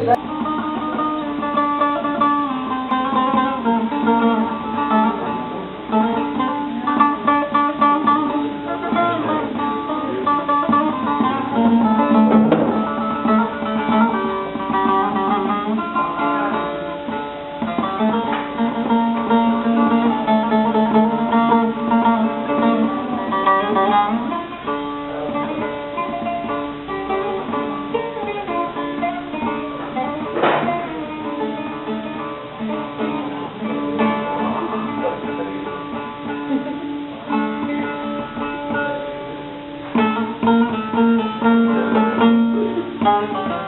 Right. Thank you.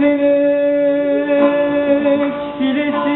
seni çilesi